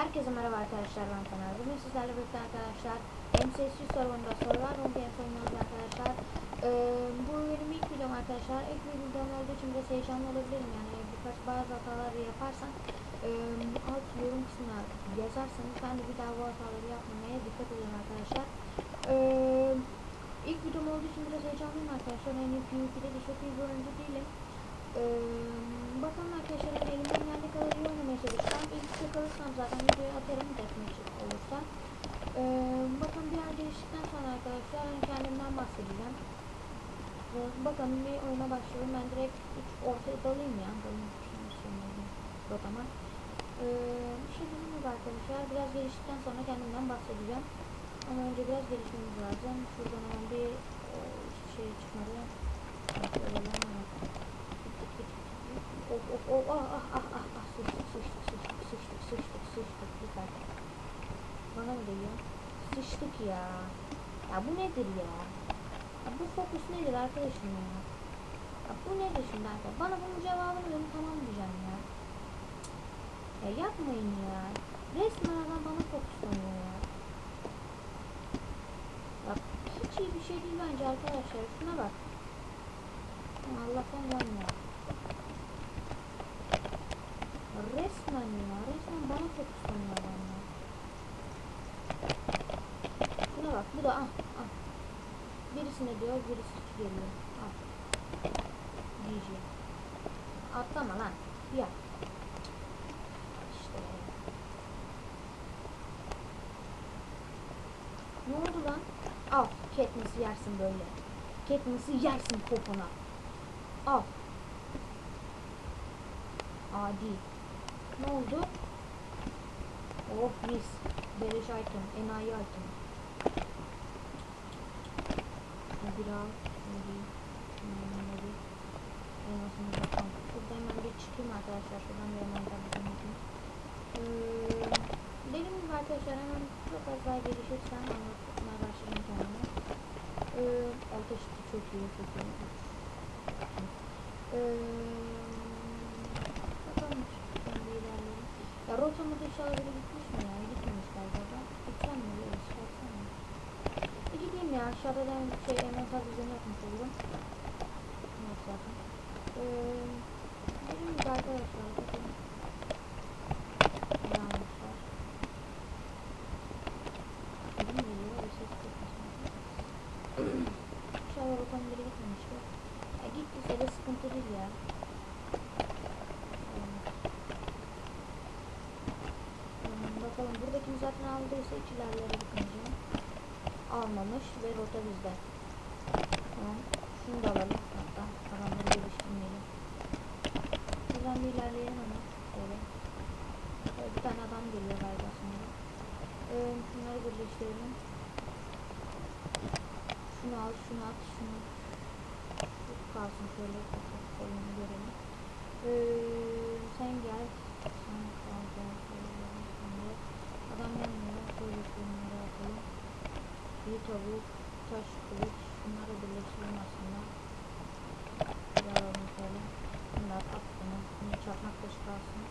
Herkese merhaba arkadaşlar ben Taner. Bugün sizlerle birlikte arkadaşlar MCS serverında sorular Games oynuyoruz arkadaşlar. Ee, bu benim ilk videom arkadaşlar. İlk videom olduğu için biraz heyecanlı olabilirim yani birkaç bazı hatalar yaparsam e, alt yorum kısmına yazarsanız ben de bir daha bu hataları yapmamaya dikkat edin arkadaşlar. Ee, ilk videom olduğu için biraz heyecanlıyım arkadaşlar. Yani PvP'de de çok iyi bir oyuncu değilim. Ee, bakalım arkadaşlar hani elimden geldiği kadar iyi oynamaya çalışacağım. İlk üstte kalırsam zaten videoyu atarım deathmatch olursa. Ee, bakalım bir yer sonra arkadaşlar kendimden bahsedeceğim. Ee, bakalım bir oyuna başlayalım. Ben direkt üç ortaya dalayım ya. Dalayım. Rotama. Ee, bir şey dediğim gibi arkadaşlar biraz geliştikten sonra kendimden bahsedeceğim. Ama önce biraz gelişmemiz lazım. Şuradan hemen bir şey çıkmadı. Of of of ah ah ah ah ah sıçtık sıçtık sıçtık sıçtık sıçtık sıçtık lütfen. Bana mı geliyor? Sıçtık ya. Ya bu nedir ya? Ya bu fokus nedir arkadaşım ya? Ya bu nedir şimdi arkadaşlar? Bana bunun cevabını verin tamam diyeceğim ya. Ya yapmayın ya. Resmen adam bana fokuslanıyor ya. Bak hiç iyi bir şey değil bence arkadaşlar. Şuna bak. Allah'tan yanmıyor. Resmen ya, resmen bana fokuslanıyor adamlar. Ah, ah. Birisine diyor, birisi geliyor. Ah. GG. Atlama lan, ya. İşte. Ne oldu lan? Al, Katniss'i yersin böyle. Katniss'i yersin popona. Al. Adi. Ne oldu? Oh mis. Beleş item. Enayi item. Şunu bir al. Şunu bir. Şunu bir. Elmasını bakalım. Şurada bir çıkayım arkadaşlar. Şuradan bir hemen bakayım. Ee, dediğim gibi arkadaşlar hemen çok az daha gelişirsem anlatmaya başlayayım kendime. Ee, ateş çok iyi. Çok iyi. Ee, bakalım şimdi ilerleyelim. Ya rotamız inşallah böyle gitmiş mi ya? Gitmemiş galiba da. Gitsem mi? Öyle çıkarsam mı? E gideyim ya. Aşağıda da şey envanter düzeni yapmış olurum. Yok zaten. Ee, dediğim gibi arkadaşlar. Almışlar? Dedim geliyor. Bir ses çıkmasın. İnşallah rotam geri de sıkıntı değil ya. Hmm, bakalım buradakini zaten aldıysa hiç ilerlere bakmayacağım. Almamış ve rota bizde. Tamam. Şunu da alalım. Hatta adamları geliştirmeyelim. Buradan bir ilerleyelim ama. Şöyle. Şöyle bir tane adam geliyor galiba sonra. Ee, şunları birleştirelim. Şunu al, şunu at, şunu kalsın şöyle oyunu görelim. Ee, sen gel. Sen kal gel. Adam yanmıyor. Şöyle şunları atalım. Bir tavuk, taş kılıç. Şunları birleştirelim aslında. Bir alalım şöyle. Bunlar at bunu. Bunu çakmak taşı kalsın.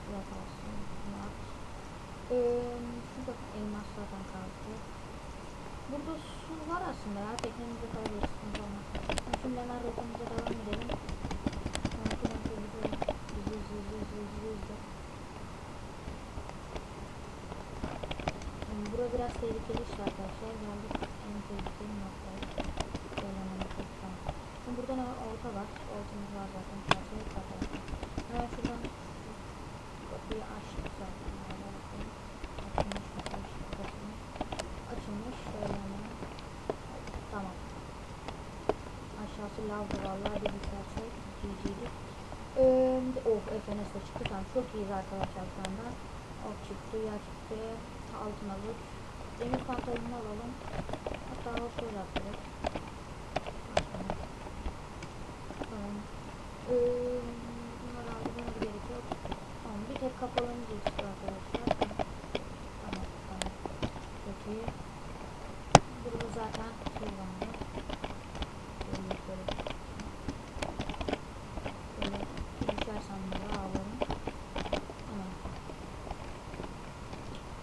Şuraya kalsın. Bunu at. Ee, şurada elmas zaten kaldı. Burada su var aslında ya. Teknemizde kalabilir. Sıkıntı olmaz. Şimdi hemen rotamıza devam edelim. Sonraki nokta gidelim. Hızlı hızlı hızlı hızlı hızlı hızlı. Şimdi bura biraz tehlikeli işte arkadaşlar. Geldik en tehlikeli noktaya. Söylemem lütfen. Şimdi burada ne var? Olta var. Oltamız var zaten. Karşıya arkadaşlar. Hemen şuradan kapıyı açtık zaten. Hala bakalım. Açılmış mı? Açılmış mı? Açılmış. Şöyle hemen. Tamam. Lavdı vallahi bir bitersek GG'dik. Ee, oh FNS de çıktı tamam çok iyiyiz arkadaşlar şu anda. Ok çıktı, ya çıktı, altın alıp demir pantolonunu alalım. Hatta o şöyle atalım. Tamam. Ee, bunları aldı, bunları gerek yok. Tamam bir tek kapalımız eksik arkadaşlar. Tamam, tamam. Çok iyi. Burada zaten şey vardı. Böyle böyle. Böyle düşersem böyle ağlarım. Tamam.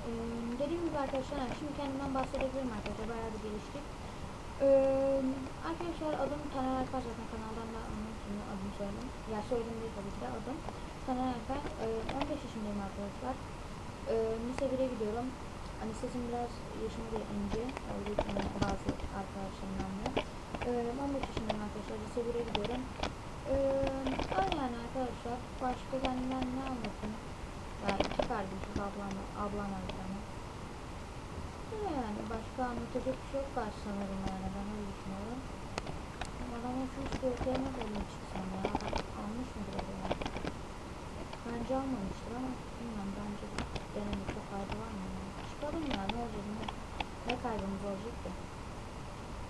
Ee, dediğim gibi arkadaşlar yani şimdi kendimden bahsedebilirim arkadaşlar bayağı bir geliştik. Ee, arkadaşlar adım Taner Alper zaten kanaldan da anlamışsınız adımı söyledim. Ya söyledim değil tabii ki de adım Taner Alper. Ee, 15 yaşındayım arkadaşlar. Ee, lise 1'e gidiyorum. Hani sesim biraz yaşımı da ince için hani bazı arkadaşlarımdan da. Ee, 15 yaşındayım arkadaşlar. Lise 1'e gidiyorum. Öyle yani arkadaşlar. Başka kendimden ne anlatayım? Yani iki kardeşiz ablam, ablam var. Öyle yani başka anlatacak bir şey yok var sanırım yani ben öyle düşünüyorum. Adamın şu işletlerine böyle çıksam ya. Almış mıdır acaba? Bence almamıştır ama bilmiyorum bence bir denemekte fayda var mı? Yani? Çıkalım ya ne olacak ne, ne kaybımız olacak ki?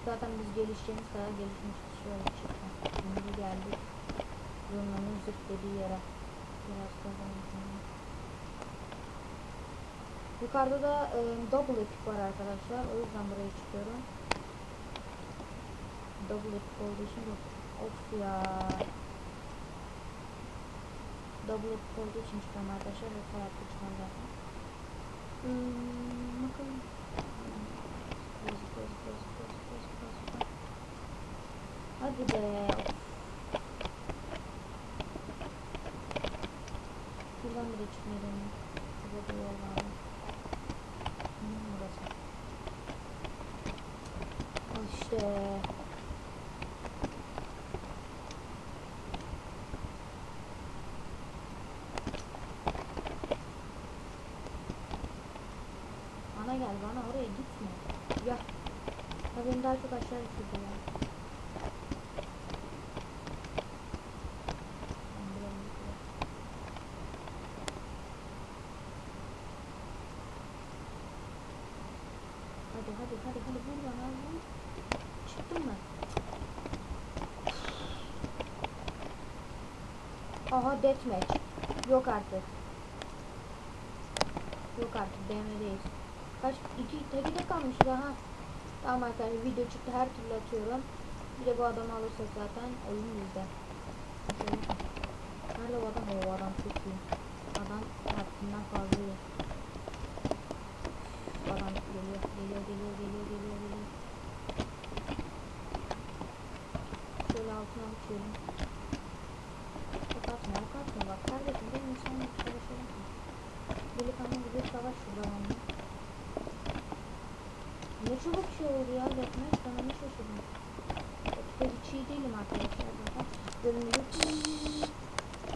Zaten biz gelişeceğimiz kadar gelişmişiz şöyle çıktı. Şimdi geldik. Zurnanın zırt dediği yere. Biraz kazanmışım. Yukarıda da e, double epic var arkadaşlar. O yüzden buraya çıkıyorum. Double epic olduğu için yok. Of ya. Double epic olduğu için çıkıyorum arkadaşlar. Yoksa hayatta çıkmam zaten. Hmm, bakalım. Hadi be. Buradan bile çıkmayı deneyim. Şurada bir yol. İşte. Bana gel bana oraya gitme. Ya. Ya beni daha çok aşağı düşürdü ya. Ben buraya gidiyorum. Hadi hadi hadi hadi vur bana vur. Çıktın mı? Aha deathmatch. Yok artık. Yok artık DM'deyiz. Kaç? iki teki de kalmış daha. Tamam arkadaşlar video çıktı her türlü atıyorum. Bir de bu adamı alırsak zaten oyun bizde. Nerede bu adam? O adam çok iyi. Adam haddinden fazla iyi. Adam geliyor, geliyor, geliyor, geliyor. Şöyle altına uçuyorum. Yok atma, yok atma bak kardeşim benim insanla savaşalım. Delikanlı gibi savaş şurada onunla. Ne çabuk şey oldu ya deathmatch ben onu şaşırdım. Pek hiç iyi değilim arkadaşlar zaten. Bölümde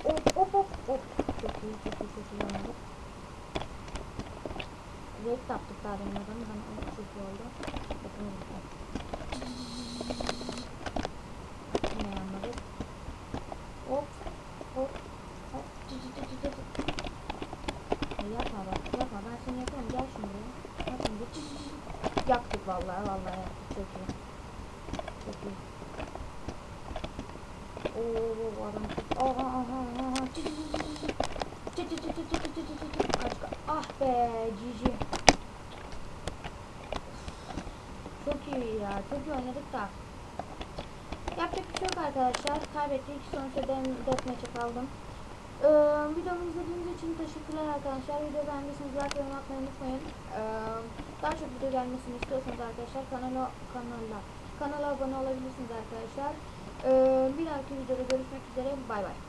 Hop hop hop hop. Çok iyi çok iyi çok iyi oynadık. Wake yaptık daha demin adamı. Ben çok iyi oldu. Bakın burada. Yine yanmadık. Hop. Hop. Hop. Cı cı cı cı cı. E yapma bak. Yapma. Ben seni yakarım. Gel şimdi. Bak şimdi. Cı cı cı. Yaktık vallahi. Vallahi yaktık. Çok iyi. Çok iyi. Oo adam. Aha aha aha. Cı cı cı cı cı. Cı cı cı cı cı cı cı cı. Kaç. Ah be GG. Çok iyi ya. Çok iyi oynadık da. Yapacak bir şey yok arkadaşlar. Kaybettik. Sonuçta deathmatch'e kaldım. Ee, videomu izlediğiniz için teşekkürler arkadaşlar. Video beğendiyseniz like yorum atmayı unutmayın. Ee, daha çok video gelmesini istiyorsanız arkadaşlar kanala kanala kanala abone olabilirsiniz arkadaşlar. Ee, bir dahaki videoda görüşmek üzere. Bay bay.